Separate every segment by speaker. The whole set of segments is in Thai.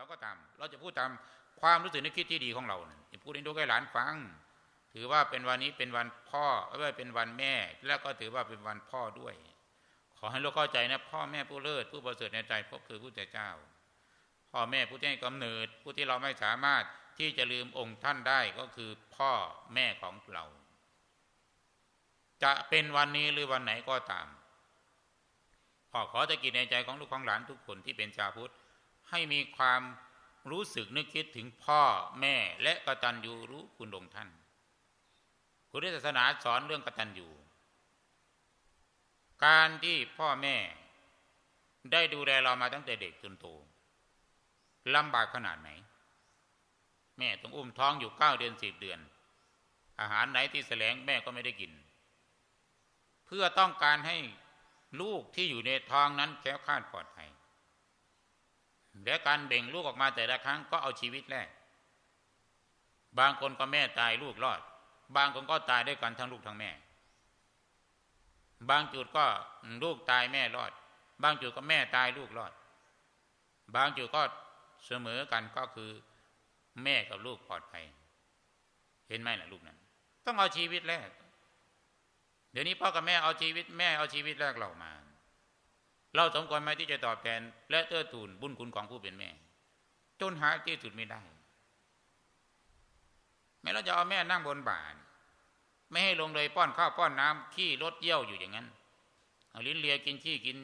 Speaker 1: อนก็ตาม เราจะพูดตามความรู้สึกนึกคิดที่ดีของเราเนี่ยพูดให้ลูกให้หลานฟัง ถือว่าเป็นวันนี้เป็นวันพ่อไม่เป็นวันแม่ แล้วก็ถือว่าเป็นวันพ่อด้วย ขอให้ลูกเข้าใจนะ พ่อแม่ผู้เลิศผู้ประเสริฐในใจพบคือผู้เจ้า พ่อแม่ผู้ที่ให้กำเนิด ผู้ที่เราไม่สามารถที่จะลืมองค์ท่านได้ก็คือพ่อแม่ของเรา จะเป็นวันนี้หรือวันไหนก็ตามพ่อขอตะกิดในใจของลูกของหลานทุกคนที่เป็นชาวพุทธ ให้มีความรู้สึกนึกคิดถึงพ่อแม่และกตัญญูรู้คุณองค์ท่านพุทธศาสนาสอนเรื่องกตัญญูการที่พ่อแม่ได้ดูแลเรามาตั้งแต่เด็กจนโตลำบากขนาดไหน แม่ต้องอุ้มท้องอยู่เก้าเดือนสิบเดือน อาหารไหนที่แสลงแม่ก็ไม่ได้กิน เพื่อต้องการให้ลูกที่อยู่ในท้องนั้นแคล้วคลาดปลอดภัย และการเบ่งลูกออกมาแต่ละครั้งก็เอาชีวิตแลกบางคนก็แม่ตายลูกรอด บางคนก็ตายด้วยกันทั้งลูกทั้งแม่ บางจุดก็ลูกตายแม่รอด บางจุดก็แม่ตายลูกรอด บางจุดก็เสมอกันก็คือแม่กับลูกปลอดภัย เห็นไหมล่ะลูกนั้น ต้องเอาชีวิตแรก เดี๋ยวนี้พ่อกับแม่เอาชีวิต แม่เอาชีวิตแรกเรามา เราสมควรไหมที่จะตอบแทน และเตื้อทูนบุญคุณของผู้เป็นแม่ จนหาที่สุดไม่ได้ แม้เราจะเอาแม่นั่งบนบาทไม่ให้ลงเลยป้อนข้าวป้อนน้ำขี้รถเยี่ยวอยู่อย่างนั้นเอาลิ้นเลียกินขี้กิน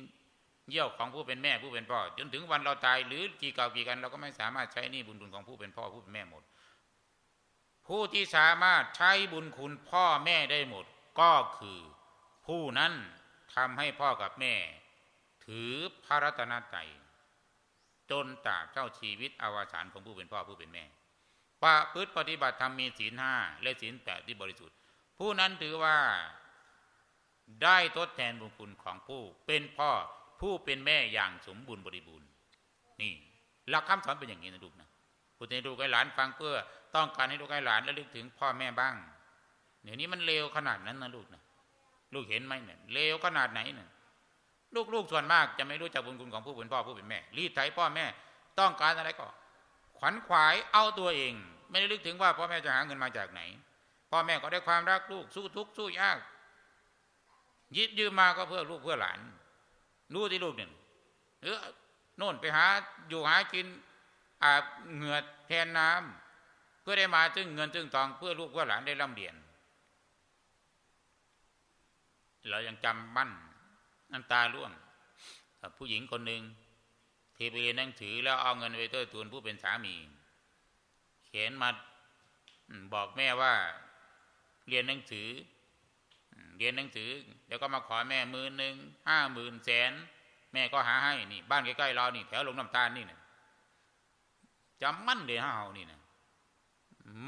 Speaker 1: เยี่ยวของผู้เป็นแม่ผู้เป็นพ่อ จนถึงวันเราตายหรือกี่เก่ากี่กันเราก็ไม่สามารถใช้นี่บุญคุณของผู้เป็นพ่อผู้เป็นแม่หมด ผู้ที่สามารถใช้บุญคุณพ่อแม่ได้หมด ก็คือ ผู้นั้นทำให้พ่อกับแม่ ถือพระรัตนตรัยจนตราบเจ้าชีวิตอวสานของผู้เป็นพ่อผู้เป็นแม่ประพฤติปฏิบัติธรรมมีศีลห้าและศีลแปดที่บริสุทธิ์ ผู้นั้นถือว่าได้ทดแทนบุญคุณของผู้เป็นพ่อผู้เป็นแม่อย่างสมบูรณ์บริบูรณ์ นี่ หลักคำสอนเป็นอย่างนี้นะลูกนะพูดให้ลูกให้หลานฟังเพื่อต้องการให้ลูกให้หลานและลึกถึงพ่อแม่บ้างเดี๋ยวนี้มันเลวขนาดนั้นนะลูกนะลูกเห็นไหมเนี่ยเลวขนาดไหนเนี่ย ลูกๆส่วนมากจะไม่รู้จักบุญคุณของผู้เป็นพ่อผู้เป็นแม่ รีดไถพ่อแม่ต้องการอะไรก็ ขวัญขวายเอาตัวเอง ไม่ได้ลึกถึงว่าพ่อแม่จะหาเงินมาจากไหน พ่อแม่ก็ได้ความรักลูกสู้ทุกข์สู้ยากยิบยืมมาก็เพื่อลูกเพื่อหลาน รู้ที่ลูกเนี่ยหรือโน่นไปหาอยู่หากินอาบเหงื่อแทนน้ำเพื่อได้มาจึงเงินจึงทองเพื่อลูกเพื่อหลานได้ร่ำเรียน เรายังจำมั่น น้ำตาร่วงผู้หญิงคนหนึ่งที่ไปเรียนหนังสือแล้วเอาเงินไปเติร์ทูนผู้เป็นสามี เขียนมาบอกแม่ว่าเรียนหนังสือ เรียนหนังสือ เดี๋ยวก็มาขอแม่หมื่นหนึ่งห้าหมื่นแสน แม่ก็หาให้นี่ บ้านใกล้ๆเรานี่แถวลงน้ำตาลนี่นะจำมั่นเลยเฮานี่นะ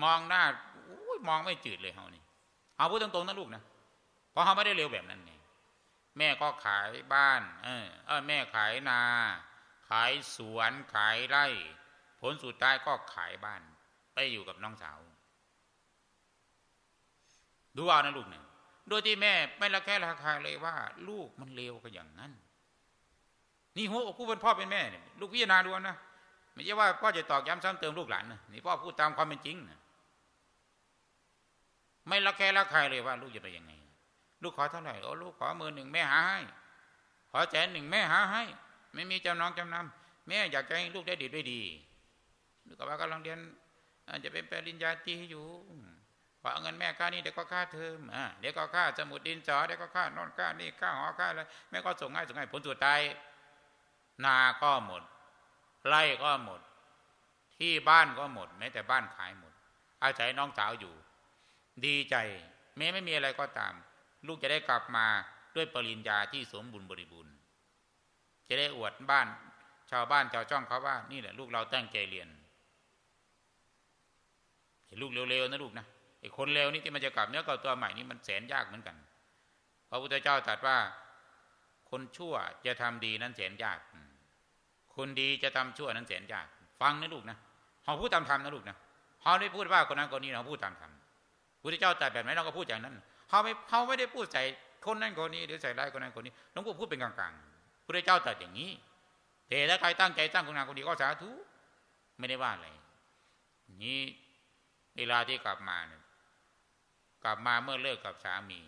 Speaker 1: มองหน้ามองไม่จืดเลยเฮานี่ เอาพูดตรงๆนะลูกนะเพราะเขาไม่ได้เร็วแบบนั้นไง แม่ก็ขายบ้าน เออเออแม่ขายนา ขายสวนขายไร่ ผลสุดท้ายก็ขายบ้าน ไปอยู่กับน้องสาว ดูเอานะลูกเนี่ยโดยที่แม่ไม่ละแค่ราคาเลยว่า ลูกมันเลวก็อย่างนั้น นี่หัวอกผู้เป็นพ่อเป็นแม่เนี่ยลูกพิจารณาดูนะไม่ใช่ว่าพ่อจะตอกย้ำซ้ำเติมลูกหลานนะนี่พ่อพูดตามความเป็นจริงนะไม่ละแค่ละใครเลยว่า ลูกจะไปยังไง ลูกขอเท่าไหร่โอ้ลูกขอมือหนึ่งแม่หาให้ ขอแสนหนึ่งแม่หาให้ ไม่มีเจ้าน้องจำนำแม่อยากให้ลูกได้ดีได้ดีลูกก็ว่ากำลังเรียนจะเป็นปริญญาตรีอยู่พอเอาเงินแม่ค่านี่เดี๋ยวก็ค่าเทอมอ่าเดี๋ยวก็ค่าสมุดดินสอเดี๋ยวก็ค่านอนค่านี่ค่าหอค่าอะไรแม่ก็ส่งให้ส่งให้ผลสุดท้ายนาก็หมดไร่ก็หมด ที่บ้านก็หมด แม้แต่บ้านขายหมด อาศัยน้องสาวอยู่ ดีใจแม้ไม่มีอะไรก็ตาม ลูกจะได้กลับมาด้วยปริญญาที่สมบูรณ์บริบูรณ์ จะได้อวดบ้าน ชาวบ้านชาวช่องเขาว่า นี่แหละ ลูกเราตั้งใจเรียนเห็นลูกเร็วๆนะลูกนะไอ้คนเลวนี่ที่มันจะกลับเนื้อกลับตัวใหม่นี่มันแสนยากเหมือนกันพระพุทธเจ้าตรัสว่า คนชั่วจะทำดีนั้นแสนยาก คนดีจะทำชั่วนั้นแสนยาก ฟังนะลูกนะเขาพูดตามธรรมนะลูกนะเขาไม่พูดว่าคนนั้นคนนี้เราพูดตามธรรมพุทธเจ้าตรัสแบบไหนเราก็พูดอย่างนั้น เขาไม่เขาไม่ได้พูดใส่คนนั้นคนนี้หรือใส่ร้ายคนนั้นคนนี้หลวงปู่พูดเป็นกลางๆพุทธเจ้าตรัสอย่างนี้แต่ถ้าใครตั้งใจตั้งคนงานคนดีก็สาธุไม่ได้ว่าอะไรนี้เวลาที่กลับมาเนี่ยกลับมาเมื่อเลิกกับสามี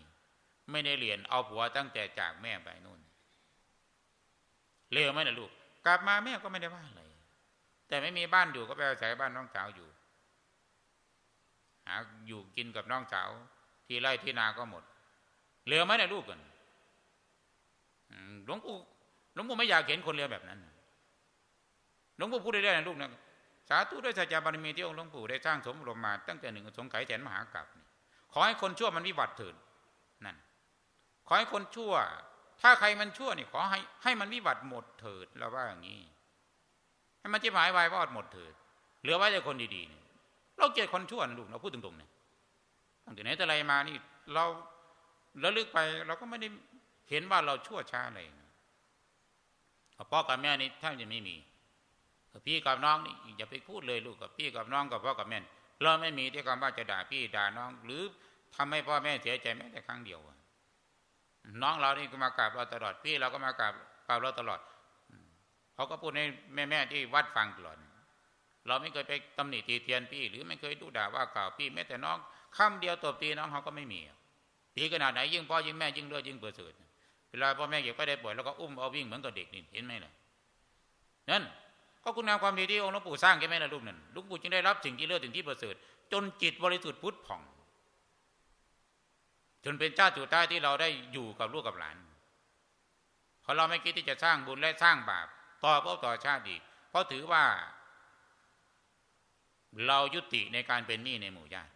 Speaker 1: ไม่ได้เรียนเอาผัวตั้งแต่จากแม่ไปนู่นเลวไหมนะลูก กลับมาแม่ก็ไม่ได้ว่าอะไรแต่ไม่มีบ้านอยู่ก็ไปอาศัยบ้านน้องสาวอยู่หาอยู่กินกับน้องสาว ที่ไร่ที่นาก็หมด เหลวไหมนะลูกกันหลวงปู่หลวงปู่ไม่อยากเห็นคนเลวแบบนั้นหลวงปู่พูดได้ๆนะลูกนะสาธุด้วยสัจจบารมีที่องค์หลวงปู่ได้สร้างสมบรมมาตั้งแต่หนึ่งสงไขแสนมหากรัปขอให้คนชั่วมันวิบัติเถิดนั่นขอให้คนชั่ว ถ้าใครมันชั่วนี่ขอให้ให้มันวิบัติหมดเถิดเราว่าอย่างนี้ ให้มันจะหายวายวอดหมดเถิดเหลือไว้แต่คนดีๆนี่เราเกลียดคนชั่วนะลูกเราพูดตรงๆเนี่ย ตั้งแต่ไหนแต่ไรมานี่ เราระลึกไปเราก็ไม่ได้เห็นว่าเราชั่วช้าอะไรพ่อกับแม่นี่ถ้าจะไม่มีพี่กับน้องนี่อย่าไปพูดเลยลูกกับพี่กับน้องกับพ่อกับแม่เราไม่มีที่คำว่าจะด่าพี่ด่าน้อง หรือทำให้พ่อแม่เสียใจแม้แต่ครั้งเดียวน้องเรานี่ก็มากราบเราตลอดพี่เราก็มากราบกราบเราตลอดเขาก็พูดให้แม่แม่ที่วัดฟังตลอด เราไม่เคยไปตำหนิตีเตียนพี่ หรือไม่เคยดูด่าว่ากล่าวพี่แม้แต่น้อง คำเดียวตบตีน้องเขาก็ไม่มีตีขนาดไหนยิ่งพ่อยิ่งแม่ยิ่งเลือดยิ่งเบื่อเสือเวลาพ่อแม่เก็บก็ได้ป่วยแล้วก็อุ้มเอาวิ่งเหมือนกับเด็กนี่เห็นไหมล่ะนั่นก็คุณงามความดีที่องค์หลวงปู่สร้างแค่ไหมล่ะลูกนั่นลูกปู่จึงได้รับสิ่งที่เลิศสิ่งที่ประเสริฐจนจิตบริสุทธิ์พุทธผ่อง จนเป็นเจ้าจุดใต้ที่เราได้อยู่กับลูกกับหลานเพราะเราไม่คิดที่จะสร้างบุญและสร้างบาปต่อพบต่อชาติอีกเพราะถือว่า เรายุติในการเป็นหนี้ในหมู่ญาติ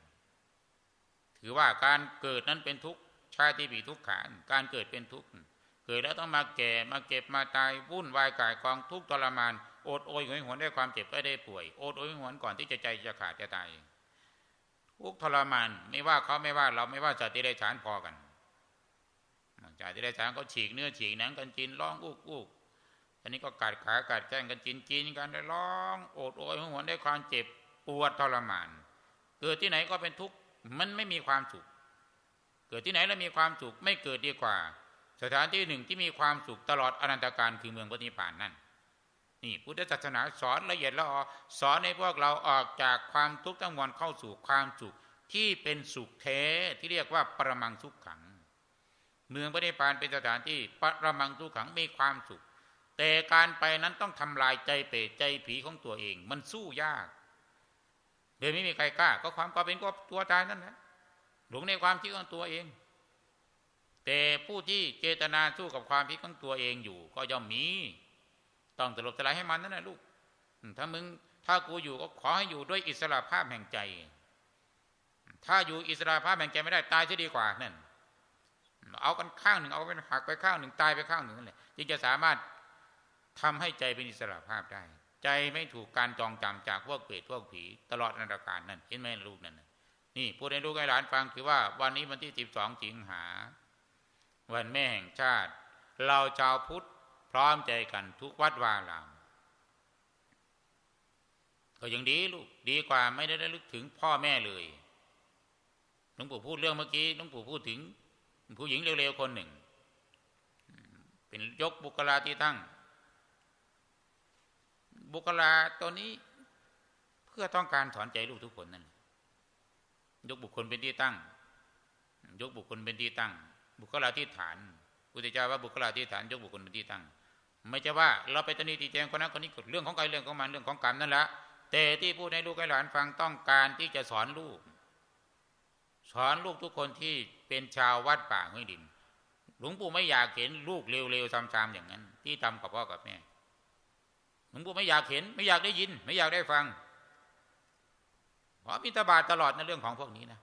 Speaker 1: ถือว่าการเกิดนั้นเป็นทุกข์ชาติปีทุกขานการเกิดเป็นทุกข์เกิดแล้วต้องมาแก่มาเก็บมาตายวุ่นวายกายกองทุกข์ทรมานโอดโอยหวยหวนได้ความเจ็บก็ได้ป่วย โอดโอยหวนก่อนที่จะใจจะขาดจะตายทุกทรมานไม่ว่าเขาไม่ว่าเราไม่ว่าจัตติได้ฉานพอกันจัตติได้ฉานก็ฉีกเนื้อฉีกหนังกันจินร้องอุกอุกอันนี้ก็กัดขากัดแก้งกันจินจินกันได้ร้อง โอดโอยหวนได้ความเจ็บปวดทรมาน เกิดที่ไหนก็เป็นทุกข์ มันไม่มีความสุข เกิดที่ไหนแล้วมีความสุขไม่เกิดดีกว่า สถานที่หนึ่งที่มีความสุขตลอดอนันตการคือเมืองปฏิพานนั่นนี่พุทธศาสนาสอนละเอียดละออสอนให้พวกเราออกจากความทุกข์ทั้งมวลเข้าสู่ความสุขที่เป็นสุขแท้ที่เรียกว่าปรมังสุขขัง เมืองพระนิพานเป็นสถานที่ปรมังสุขขังมีความสุข แต่การไปนั้นต้องทำลายใจเปรตใจผีของตัวเอง มันสู้ยาก โดยไม่มีใครกล้า ก็ความก็เป็นก็ตัวตายนั่นแหละหลงในความคิดของตัวเอง แต่ผู้ที่เจตนาสู้กับความคิดของตัวเองอยู่ ก็ย่อมมี ต้องตลบตลายให้มันนั่นแหละลูก ถ้ามึงถ้ากูอยู่ก็ขอให้อยู่ด้วยอิสระภาพแห่งใจ ถ้าอยู่อิสระภาพแห่งใจไม่ได้ตายจะดีกว่านั่น เอากันข้างหนึ่งเอาไปหักไปข้างหนึ่งตายไปข้างหนึ่งนั่นแหละจึงจะสามารถทำให้ใจเป็นอิสระภาพได้ ใจไม่ถูกการจองจำจากพวกเปรตพวกผีตลอดนาฏการนั่นเห็นไหมลูกนั่นนี่พูดให้ลูกให้หลานฟังคือว่าวันนี้วันที่สิบสองสิงหา วันแม่แห่งชาติ เราชาวพุทธพร้อมใจกันทุกวัดวาลามก็ยังดีลูกดีกว่าไม่ได้ระลึกถึงพ่อแม่เลยหลวงปู่พูดเรื่องเมื่อกี้หลวงปู่พูดถึง ผู้หญิงเร็วๆคนหนึ่ง เป็นยกบุคลาที่ตั้ง บุคลาตัวนี้เพื่อต้องการถอนใจลูกทุกคนนั่นยกบุคคลเป็นที่ตั้ง ยกบุคคลเป็นที่ตั้ง บุคลาที่ฐานพุทธเจ้าว่าบุคลาที่ฐาน ยกบุคคลเป็นที่ตั้ง ไม่ใช่ว่า เราไปตนีตีแจงคนนั้นคนนี้เรื่องของใครเรื่องของมันเรื่องของกรรมนั่นแหละแต่ที่พูดให้ลูกให้หลานฟังต้องการที่จะสอนลูก สอนลูกทุกคนที่เป็นชาววัดป่าห้วยดิน หลวงปู่ไม่อยากเห็นลูกเร็วๆซ้ำๆอย่างนั้น ที่ทำกับพ่อกับแม่ หลวงปู่ไม่อยากเห็น ไม่อยากได้ยิน ไม่อยากได้ฟังเพราะมิตรบาทตลอดในเรื่องของพวกนี้นะ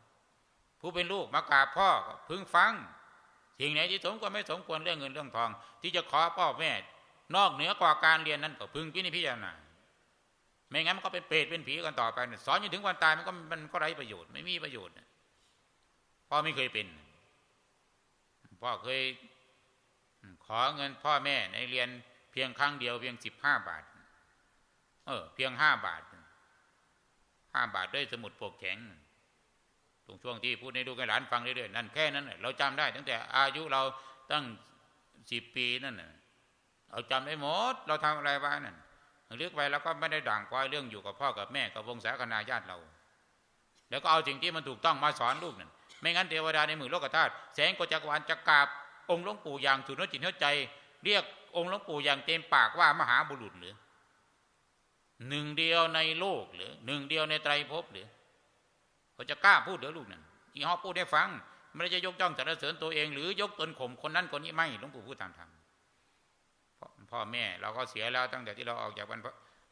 Speaker 1: ผู้เป็นลูกมากราบพ่อพึงฟังสิ่งไหนที่สมควรไม่สมควรเรื่องเงินเรื่องทอง ที่จะขอพ่อแม่ นอกเหนือกว่าการเรียนนั้นก็พึงพินิจพิจารณาไม่งั้นมันก็เป็นเปรตเป็นผีกันต่อไปสอนจนถึงวันตายมันก็มันก็ไร้ประโยชน์ไม่มีประโยชน์พ่อไม่เคยเป็นพ่อเคยขอเงินพ่อแม่ในเรียนเพียงครั้งเดียวเพียงสิบห้าบาท เออ เพียงห้าบาทห้าบาทด้วยสมุดปกแข็งตรงช่วงที่พูดให้ดูให้หลานฟังเรื่อยๆนั่นแค่นั้นเราจำได้ ตั้งแต่อายุเราตั้งสิบปีนั่นเราจำได้หมด เราทำอะไรบ้างนั่นเลือกไปแล้วก็ไม่ได้ด่างควายเรื่องอยู่กับพ่อกับแม่กับวงศาคณาญาติเรา แล้วก็เอาสิ่งที่มันถูกต้องมาสอนลูกนั่นไม่งั้นเทวดาในหมือโลกธาตุแสงกจักรวาลจะกราบองค์หลวงปู่อย่างสุดหัวจิตหัวใจ เรียกองค์หลวงปู่อย่างเต็มปากว่ามหาบุรุษหรือ หนึ่งเดียวในโลกหรือหนึ่งเดียวในไตรภพหรือเขาจะกล้าพูดเดี๋ยวลูกนั่นที่เขาพูดให้ฟังไม่ได้จะยกย่องสรรเสริญตัวเอง หรือยกตนข่มคนนั้นคนนี้ไม่หลวงปู่พูดตามธรรมพ่อแม่เราก็เสียแล้วตั้งแต่ที่เราออกจากบ้าน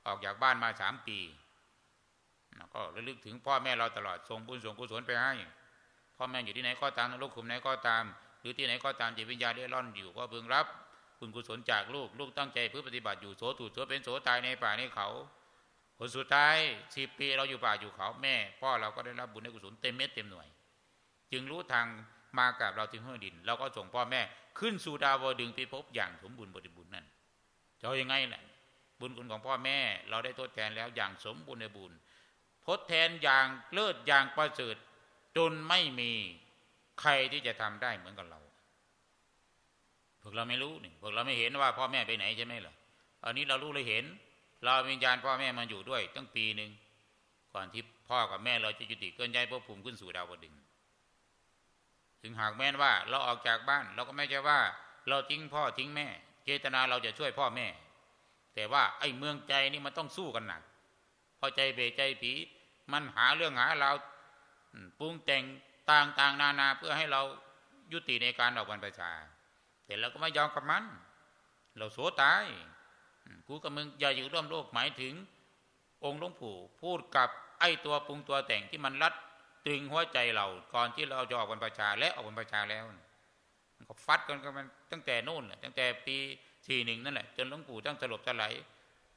Speaker 1: ออกจากบ้านมาสามปีก็ระลึกถึงพ่อแม่เราตลอดส่งบุญส่งกุศลไปให้พ่อแม่อยู่ที่ไหนก็ตามนรกขุมไหนก็ตาม หรือที่ไหนก็ตามจิตวิญญาณได้ร่อนอยู่ก็เพึงรับบุญกุศลจากลูกลูกตั้งใจเพื่อปฏิบัติอยู่โสถูโสเป็นโสตายในป่าในเขา ผลสุดท้ายสิบปีเราอยู่ป่าอยู่เขาแม่พ่อเราก็ได้รับบุญในกุศลเต็มเม็ดเต็มหน่วย จึงรู้ทางมากับเราที่ห้วยดิน เราก็ส่งพ่อแม่ขึ้นสู่ดาวดึงพิภพอย่างสมบูรณ์บริบูรณ์นั่นจะยังไงแหละบุญคุณของพ่อแม่เราได้ทดแทนแล้วอย่างสมบูรณ์ในบุญทดแทนอย่างเลิศอย่างประเสริฐจนไม่มีใครที่จะทำได้เหมือนกับเราพวกเราไม่รู้นี่พวกเราไม่เห็นว่าพ่อแม่ไปไหนใช่ไหมล่ะอันนี้เรารู้เลยเห็น เราวิญญาณพ่อแม่มาอยู่ด้วยตั้งปีหนึ่งก่อนที่พ่อกับแม่เราจะจุติเกินใจพวกภูมิขึ้นสู่ดาวดึงถึงหากแม้นว่าเราออกจากบ้าน เราก็ไม่ใช่ว่า เราทิ้งพ่อทิ้งแม่ เจตนาเราจะช่วยพ่อแม่ แต่ว่าไอ้เมืองใจนี่มันต้องสู้กันหนักพอใจเบใจผีมันหาเรื่องหาเราปรุงแต่งต่างๆ นานาเพื่อให้เรายุติในการออกบรรพชาแต่เราก็ไม่ยอมกับมัน เราโสตาย กูกับมึงอย่าอยู่ร่วมโลกหมายถึง องค์หลวงปู่พูดกับไอ้ตัวปรุงตัวแต่งที่มันรัดตึงหัวใจเรา ก่อนที่เราจะออกบรรพชาและออกบรรพชาแล้วมันก็ฟัดกันกันตั้งแต่นู่นแหละตั้งแต่ปีสี่หนึ่งนั่นแหละจนหลวงปู่ตั้งสลบสลาย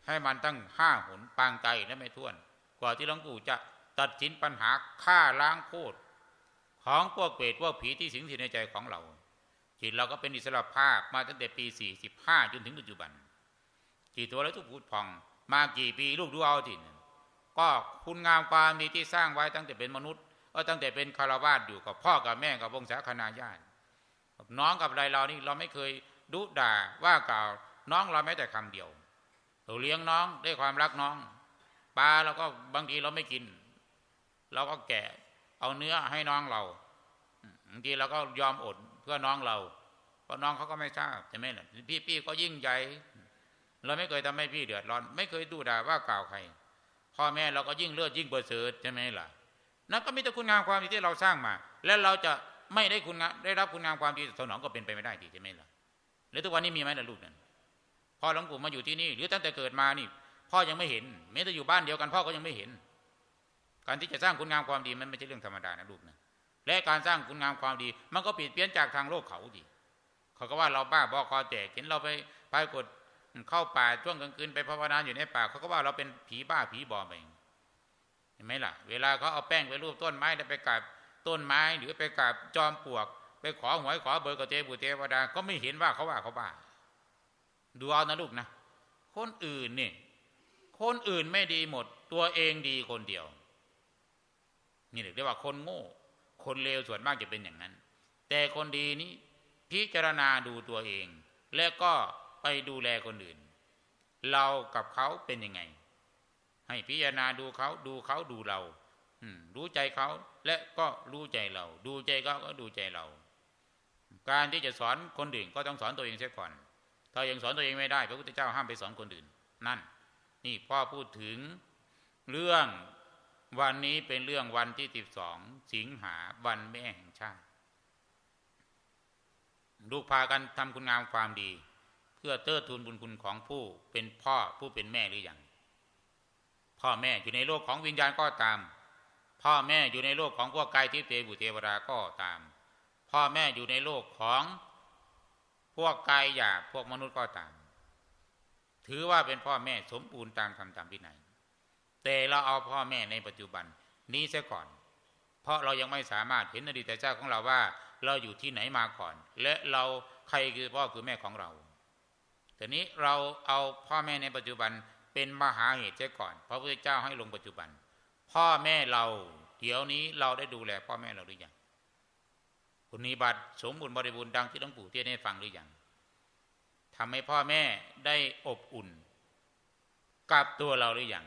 Speaker 1: ให้มันตั้งห้าหนปางใจและไม่ท้วน กว่าที่หลวงปู่จะตัดสินปัญหาฆ่าล้างโคตรของพวกเปรตพวกผีที่สิงสิในใจของเราจิตเราก็เป็นอิสระภาพมาตั้งแต่ปีสี่สิบห้าจนถึงปัจจุบัน กี่ตัวแล้วทุกพูดพอง มากี่ปีลูกดูเอาจิก็คุณงามความดีที่สร้างไว้ตั้งแต่เป็นมนุษย์ก็ตั้งแต่เป็นคารวาสอยู่กับพ่อกับแม่กับวงศาคณาญาติน้องกับอะไรเรานี่เราไม่เคยดุด่าว่ากล่าว น้องเราแม้แต่คำเดียวเราเลี้ยงน้องด้วยความรักน้องปลาเราก็บางทีเราไม่กิน เราก็แกะเอาเนื้อให้น้องเราบางทีเราก็ยอมอดเพื่อน้องเรา เพราะน้องเขาก็ไม่ทราบใช่ไหมล่ะพี่พี่ก็ยิ่งใหญ่ เราไม่เคยทำให้พี่เดือดร้อน ไม่เคยดูด่าว่ากล่าวใครพ่อแม่เราก็ยิ่งเลือดยิ่งเบอร์เสริฐใช่ไหมล่ะนั่นก็มีแต่คุณงามความดีที่เราสร้างมา และเราจะไม่ได้คุณงามได้รับคุณงามความดีสนองก็เป็นไปไม่ได้ทีใช่ไหมล่ะแล้วทุกวันนี้มีไหมล่ะลูกนั่นพ่อหลวงปู่มาอยู่ที่นี่ หรือตั้งแต่เกิดมานี่ พ่อยังไม่เห็นแม้แต่อยู่บ้านเดียวกันพ่อก็ยังไม่เห็น การที่จะสร้างคุณงามความดีมันไม่ใช่เรื่องธรรมดานะลูกนะและการสร้างคุณงามความดี มันก็ผิดเพี้ยนจากทางโลกเขาดีเขาก็ว่าเราบ้าบอคอแตกเห็นเราไปไปกด เข้าป่าช่วงกลางคืนไปภาวนาอยู่ในป่าเขาก็ว่าเราเป็นผีบ้าผีบอมเองเห็นไหมล่ะ เวลาเขาเอาแป้งไปรูปต้นไม้แล้วไปกราบต้นไม้หรือไปกราบจอมปลวก ไปขอหวยขอเบอร์กับเทบุเทวดาก็ไม่เห็นว่าเขาว่าเขาบ้า ดูเอานะลูกนะคนอื่นนี่คนอื่นไม่ดีหมด ตัวเองดีคนเดียว นี่เรียกว่าคนโง่ คนเลวส่วนมากจะเป็นอย่างนั้น แต่คนดีนี้พิจารณาดูตัวเอง และก็ ไปดูแลคนอื่น เรากับเขาเป็นยังไง ให้พิจารณาดูเขาดูเขาดูเรารู้ใจเขาและก็รู้ใจเรา ดูใจเขาก็ดูใจเรา การที่จะสอนคนอื่นก็ต้องสอนตัวเองเสียก่อน ถ้ายังสอนตัวเองไม่ได้ พระพุทธเจ้าห้ามไปสอนคนอื่น นั่น นี่พ่อพูดถึงเรื่องวันนี้เป็นเรื่องวันที่สิบสองสิงหาวันแม่แห่งชาติ ลูกพากันทำคุณงามความดี พื่อเติทูนบุญคุณของผู้เป็นพ่อผู้เป็นแม่หรืออยังพ่อแม่อยู่ในโลกของวิญญาณก็ตาม พ่อแม่อยู่ในโลกของพวกกายทิพย์เทบุเทวดาก็ตาม พ่อแม่อยู่ในโลกของพวกกายหยาบพวกมนุษย์ก็ตาม ถือว่าเป็นพ่อแม่สมบูรณ์ตามคำตามวินัยแต่เราเอาพ่อแม่ในปัจจุบันนี้เสียก่อน เพราะเรายังไม่สามารถเห็นอดีตเจ้าของเราว่า เราอยู่ที่ไหนมาก่อน และเราใครคือพ่อคือแม่ของเรา แต่นี้เราเอาพ่อแม่ในปัจจุบันเป็นมหาเหตุเสียก่อน พระพุทธเจ้าให้ลงปัจจุบัน พ่อแม่เรา เดี๋ยวนี้เราได้ดูแล พ่อแม่เราหรือยังคุณนิบัติสมบูรณ์บริบูรณ์ดังที่หลวงปู่เทศให้ฟังหรือยังทำให้พ่อแม่ได้อบอุ่น กับตัวเราหรือยัง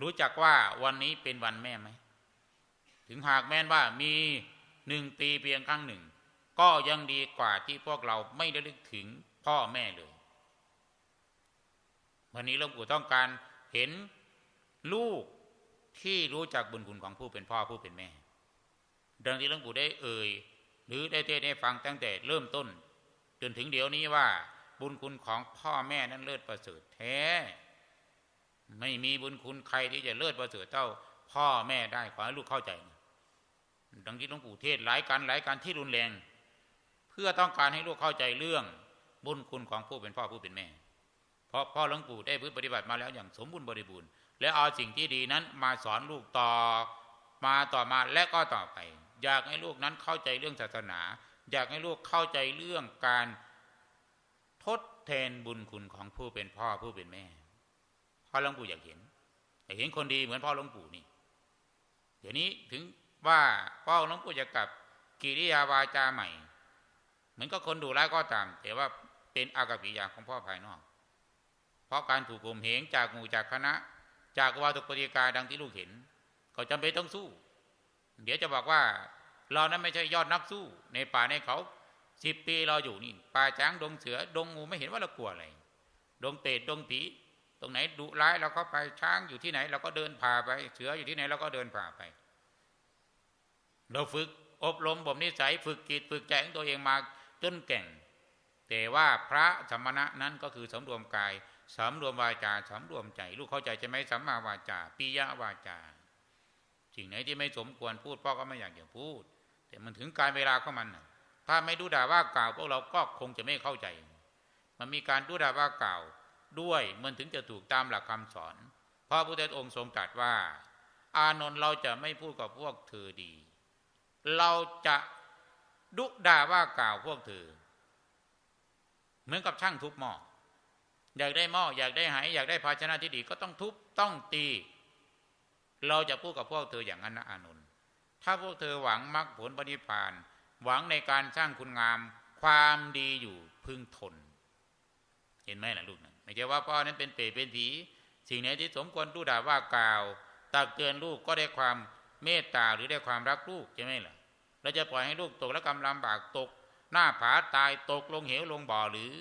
Speaker 1: รู้จักว่าวันนี้เป็นวันแม่ไหมถึงหากแม้นว่ามีหนึ่งปีเพียงครั้งหนึ่ง ก็ยังดีกว่าที่พวกเราไม่ได้ลึกถึง พ่อแม่เลย วันนี้หลวงปู่ต้องการเห็นลูกที่รู้จักบุญคุณของผู้เป็นพ่อผู้เป็นแม่ ดังที่หลวงปู่ได้เอ่ย หรือได้เทศได้ฟังตั้งแต่เริ่มต้น จนถึงเดี๋ยวนี้ว่า บุญคุณของพ่อแม่นั้นเลิศประเสริฐแท้ ไม่มีบุญคุณใครที่จะเลิศประเสริฐเท่าพ่อแม่ได้ขอให้ลูกเข้าใจดังที่หลวงปู่เทศหลายการหลายการที่รุนแรง เพื่อต้องการให้ลูกเข้าใจเรื่อง บุญคุณของผู้เป็นพ่อผู้เป็นแม่ เพราะพ่อหลวงปู่ได้พื้นปฏิบัติมาแล้วอย่างสมบูรณ์บริบูรณ์ และเอาสิ่งที่ดีนั้นมาสอนลูกต่อมาต่อมาและก็ต่อไป อยากให้ลูกนั้นเข้าใจเรื่องศาสนา อยากให้ลูกเข้าใจเรื่องการทดแทนบุญคุณของผู้เป็นพ่อผู้เป็นแม่พ่อหลวงปู่อยากเห็นอยากเห็นคนดีเหมือนพ่อหลวงปู่นี่ เดี๋ยวนี้ถึงว่าพ่อหลวงปู่จะกลับกิริยาวาจาใหม่ เหมือนกับคนดูร้ายก็ตาม แต่ว่า เป็นอากาปิยาของพ่อภายนอก เพราะการถูกข่มเหงจากหมู่จากคณะ จากวาตุปฏิกาดังที่ลูกเห็น ก็จำเป็นต้องสู้ เดี๋ยวจะบอกว่า เรานั้นไม่ใช่ยอดนักสู้ ในป่าในเขาสิบปีเราอยู่นี่ ป่าจ้างดงเสือดงงูไม่เห็นว่าเรากลัวอะไร ดงเปรตดงผี ตรงไหนดุร้ายเราก็ไปช้างอยู่ที่ไหน เราก็เดินผ่าไป เสืออยู่ที่ไหนเราก็เดินผ่าไป เราฝึกอบรมบ่มนิสัยฝึกจิตฝึกใจของตัวเองมาจนแก่ง แต่ว่าพระสมณะนั้นก็คือสำรวมกายสำรวมวาจาสำรวมใจ ลูกเข้าใจจะไหมสัมมาวาจาปิยวาจา สิ่งไหนที่ไม่สมควรพูดพ่อก็ไม่อยากจะพูด แต่มันถึงการเวลาของมันถ้าไม่ดูด่าว่ากล่าวพวกเราก็คงจะไม่เข้าใจ มันมีการดูด่าว่ากล่าวด้วยมันถึงจะถูกตามหลักคำสอนพระพุทธองค์ทรงตรัสว่า อานนท์เราจะไม่พูดกับพวกเธอดี เราจะดุด่าว่ากล่าวพวกเธอ เหมือนกับช่างทุบหม้ออยากได้หม้ออยากได้หายอยากได้ภาชนะที่ดีก็ต้องทุบต้องตี เราจะพูดกับพวกเธออย่างนั้นนะอานนท์ถ้าพวกเธอหวังมรรคผลปฏิพาน หวังในการสร้างคุณงามความดีอยู่พึงทน เห็นไหมล่ะลูกนะไม่ใช่ว่าพ่อนั้นเป็นเปรตเป็นผีสิ่งไหนที่สมควรดูด่าว่ากล่าวตักเตือนลูกก็ได้ความเมตตาหรือได้ความรักลูกใช่ไหมล่ะเราจะปล่อยให้ลูกตกและกำลำบากตก หน้าผาตายตกลงเหวลงบ่อหรือ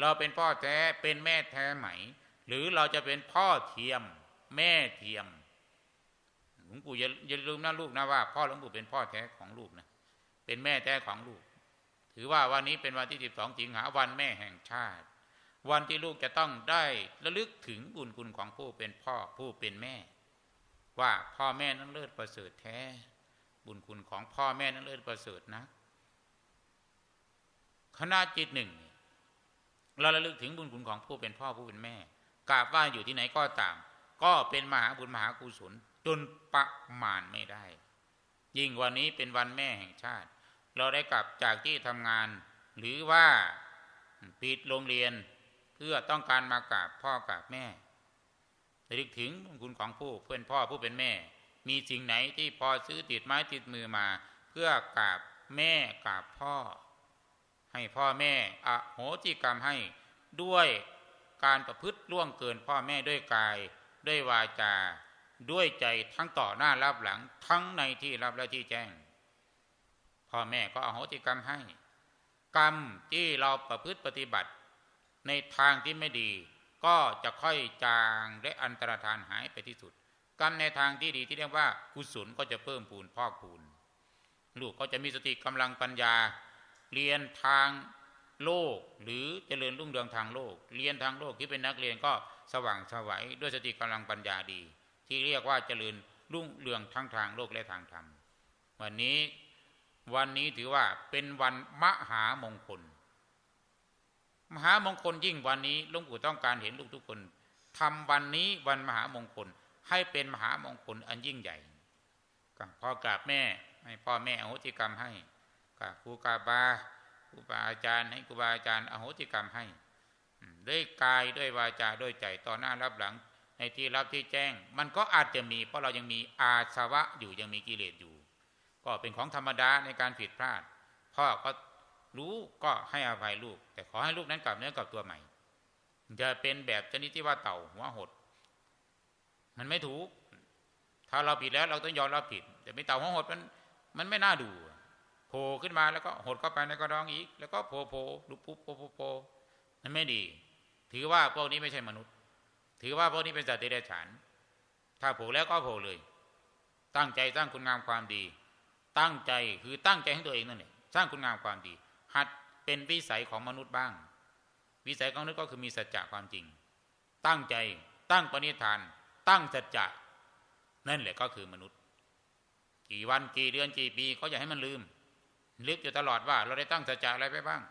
Speaker 1: เราเป็นพ่อแท้เป็นแม่แท้ไหม หรือเราจะเป็นพ่อเทียม แม่เทียมหลวงปู่อย่าลืมนะลูกนะว่า พ่อหลวงปู่เป็นพ่อแท้ของลูกนะเป็นแม่แท้ของลูก ถือว่าวันนี้เป็นวันที่สิบสองสิงหาวันแม่แห่งชาติ วันที่ลูกจะต้องได้ระลึกถึงบุญคุณของผู้เป็นพ่อผู้เป็นแม่ ว่าพ่อแม่นั้นเลิศประเสริฐแท้ บุญคุณของพ่อแม่นั้นเลิศประเสริฐนะ ขณะจิตหนึ่ง เราระลึกถึงบุญคุณของผู้เป็นพ่อผู้เป็นแม่กราบว่าอยู่ที่ไหนก็ตาม ก็เป็นมหาบุญมหากุศลจนประมาณไม่ได้ ยิ่งวันนี้เป็นวันแม่แห่งชาติ เราได้กลับจากที่ทำงาน หรือว่าปิดโรงเรียนเพื่อต้องการมากราบพ่อกราบแม่ระลึกถึงคุณของผู้เพื่อนพ่อผู้เป็นแม่ มีสิ่งไหนที่พอซื้อติดไม้ติดมือมา เพื่อกราบแม่กราบพ่อ ให้พ่อแม่อโหจิกรรมให้ด้วยการประพฤติล่วงเกินพ่อแม่ด้วยกาย ด้วยวาจา ด้วยใจทั้งต่อหน้ารับหลังทั้งในที่รับและที่แจ้ง พ่อแม่ก็อโหจิกรรมให้ กรรมที่เราประพฤติปฏิบัติ ในทางที่ไม่ดี ก็จะค่อยจางและอันตรธานหายไปที่สุด กรรมในทางที่ดีที่เรียกว่ากุศลก็จะเพิ่มพูนพอกพูน ลูกก็จะมีสติกำลังปัญญา เรียนทางโลก หรือเจริญรุ่งเรืองทางโลก เรียนทางโลกที่เป็นนักเรียนก็สว่างสวัยด้วยสติกำลังปัญญาดี ที่เรียกว่าเจริญรุ่งเรืองทั้งทางโลกและทางธรรม วันนี้วันนี้ถือว่าเป็นวันมหามงคล มหามงคลยิ่งวันนี้ลวงปู่ต้องการเห็นลูกทุกคนทำวันนี้วันมหามงคลให้เป็นมหามงคลอันยิ่งใหญ่กับพ่อกราบแม่ให้พ่อแม่อโหติกรรมให้ ครูกาบาครูบาอาจารย์ให้ครูบาอาจารย์อโหติกรรมให้ด้วยกายด้วยวาจาด้วยใจต่อหน้ารับหลัง ในที่รับที่แจ้ง มันก็อาจจะมี เพราะเรายังมีอาสวะอยู่ยังมีกิเลสอยู่ ก็เป็นของธรรมดาในการผิดพลาดพ่อก็รู้ก็ให้อภัยลูก แต่ขอให้ลูกนั้นกลับเนื้อกลับตัวใหม่จะเป็นแบบชนิดที่ว่าเต่าหัวหด มันไม่ถูก ถ้าเราผิดแล้วเราต้องยอมรับผิด แต่ไม่เต่าหัวหดมันมันไม่น่าดู ผล่ขึ้นมาแล้วก็หดเข้าไปในกระดองอีก แล้วก็โผล่โผล่ลุกปุ๊บโผล่โผล่มันไม่ดี ถือว่าพวกนี้ไม่ใช่มนุษย์ ถือว่าพวกนี้เป็นสัตว์เดรัจฉาน ถ้าโผล่แล้วก็โผล่เลย ตั้งใจสร้างคุณงามความดี ตั้งใจคือตั้งใจให้ตัวเองนั่นแหละสร้างคุณงามความดี หัดเป็นวิสัยของมนุษย์บ้าง วิสัยของมนุษย์ก็คือมีสัจจะความจริง ตั้งใจตั้งปณิธาน ตั้งสัจจะนั่นแหละก็คือมนุษย์ กี่วันกี่เดือนกี่ปีก็อย่าให้มันลืม ลึกอยู่ตลอดว่า เราได้ตั้งสัจจะอะไรไปบ้าง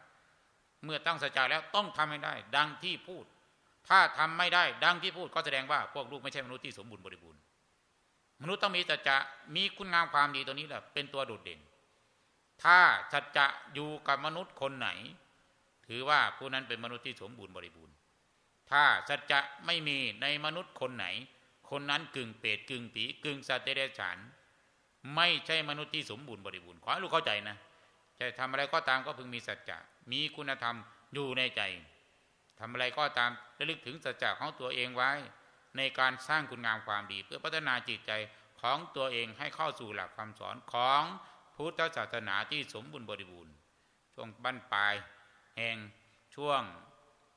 Speaker 1: เมื่อตั้งสัจจะแล้วต้องทำให้ได้ ดังที่พูด ถ้าทำไม่ได้ ดังที่พูดก็แสดงว่าพวกลูกไม่ใช่มนุษย์ที่สมบูรณ์บริบูรณ์มนุษย์ต้องมีสัจจะมีคุณงามความดีตัวนี้แหละเป็นตัวโดดเด่น ถ้าสัจจะอยู่กับมนุษย์คนไหน ถือว่าผู้นั้นเป็นมนุษย์ที่สมบูรณ์บริบูรณ์ ถ้าสัจจะไม่มีในมนุษย์คนไหน คนนั้นกึ่งเปรตกึ่งผีกึ่งสัตว์เดรัจฉานไม่ใช่มนุษย์ที่สมบูรณ์บริบูรณ์ขอให้ลูกเข้าใจนะ จะทำอะไรก็ตามก็พึงมีสัจจะมีคุณธรรมอยู่ในใจทำอะไรก็ตามระลึกถึงสัจจะของตัวเองไว้ ในการสร้างคุณงามความดี เพื่อพัฒนาจิตใจของตัวเองให้เข้าสู่หลักคำสอนของพุทธศาสนาที่สมบูรณ์บริบูรณ์ช่วงบั้นปลาย แห่งช่วง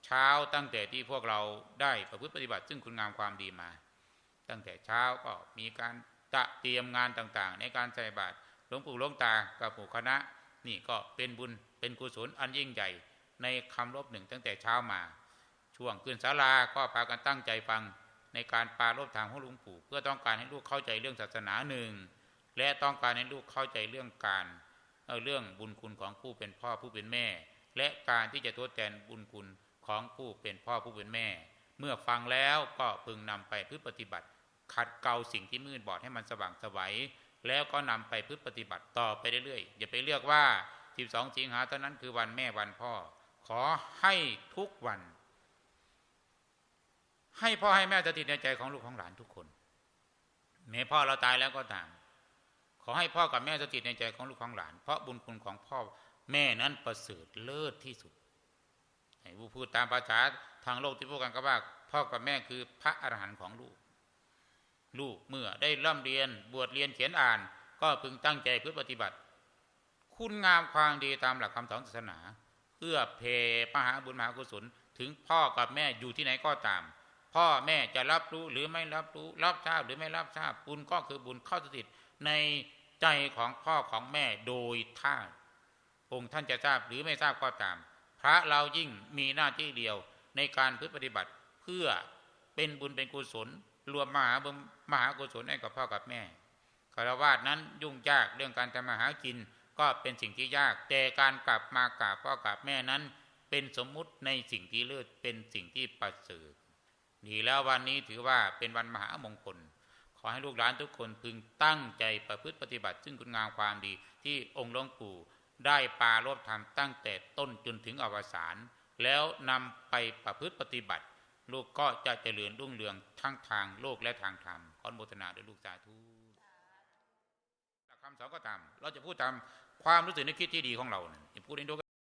Speaker 1: เช้าตั้งแต่ที่พวกเราได้ประพฤติปฏิบัติ ซึ่งคุณงามความดีมา ตั้งแต่เช้าก็มีการตะเตรียมงานต่างๆ ในการใส่บาตรหลวงปู่หลวงตากับหมู่คณะ นี่ก็เป็นบุญเป็นกุศลอันยิ่งใหญ่ ในคำรบหนึ่งตั้งแต่เช้ามา ช่วงขึ้นศาลาก็พากันตั้งใจฟังในการปารบธรรมของหลวงปู่เพื่อต้องการให้ลูกเข้าใจเรื่องศาสนาหนึ่งและต้องการให้ลูกเข้าใจเรื่องการเเรื่องบุญคุณของผู้เป็นพ่อผู้เป็นแม่ และการที่จะทดแทนบุญคุณของผู้เป็นพ่อผู้เป็นแม่ เมื่อฟังแล้วก็พึงนำไปพึ่ปฏิบัติ ขัดเกลาสิ่งที่มืดบอดให้มันสว่างไสวัย แล้วก็นำไปพึ่ปฏิบัติต่อไปเรื่อยๆอย่าไปเลือกว่า 12 สิงหาเท่านั้นคือวันแม่วันพ่อ ขอให้ทุกวัน ให้พ่อให้แม่สถิตในใจของลูกของหลานทุกคน แม้พ่อเราตายแล้วก็ตาม ขอให้พ่อกับแม่สถิตในใจของลูกของหลาน เพราะบุญคุณของพ่อแม่นั้นประเสริฐเลิศที่สุดให้ผู้พูดตามภาษาทางโลกที่พูดกันก็ว่า พ่อกับแม่คือพระอรหันต์ของลูก ลูกเมื่อได้ร่ำเรียนบวชเรียนเขียนอ่าน ก็พึงตั้งใจเพื่อปฏิบัติ คุณงามความดีตามหลักคำสอนศาสนาเพื่อเพมหาบุญมหากุศลถึงพ่อกับแม่อยู่ที่ไหนก็ตาม พ่อแม่จะรับรู้หรือไม่รับรู้ รับทราบหรือไม่รับทราบบุญก็คือบุญเข้าสถิตในใจของพ่อของแม่โดยท่าองค์ท่านจะทราบหรือไม่ทราบก็ตาม พระเรายิ่งมีหน้าที่เดียวในการพฤติปฏิบัติเพื่อเป็นบุญเป็นกุศล รวมมหาบุญ มหากุศลให้กับพ่อกับแม่คารวาสนั้นยุ่งยากเรื่องการทำมาหากิน ก็เป็นสิ่งที่ยาก แต่การกลับมากราบพ่อกราบแม่นั้น เป็นสมมุติในสิ่งที่เลิศเป็นสิ่งที่ประเสริฐดีแล้ววันนี้ถือว่าเป็นวันมหามงคล ขอให้ลูกหลานทุกคนพึงตั้งใจประพฤติปฏิบัติ ซึ่งคุณงามความดีที่องค์หลวงปู่ได้ปารบธรรมตั้งแต่ต้นจนถึงอวสานแล้วนำไปประพฤติปฏิบัติ ลูกก็จะเจริญรุ่งเรืองทั้งทางโลกและทางธรรม อนุโมทนาด้วยลูกสาธุหลักคำสอนก็ตาม เราจะพูดตามความรู้สึกนึกคิดที่ดีของเราเนี่ยพูดในโลก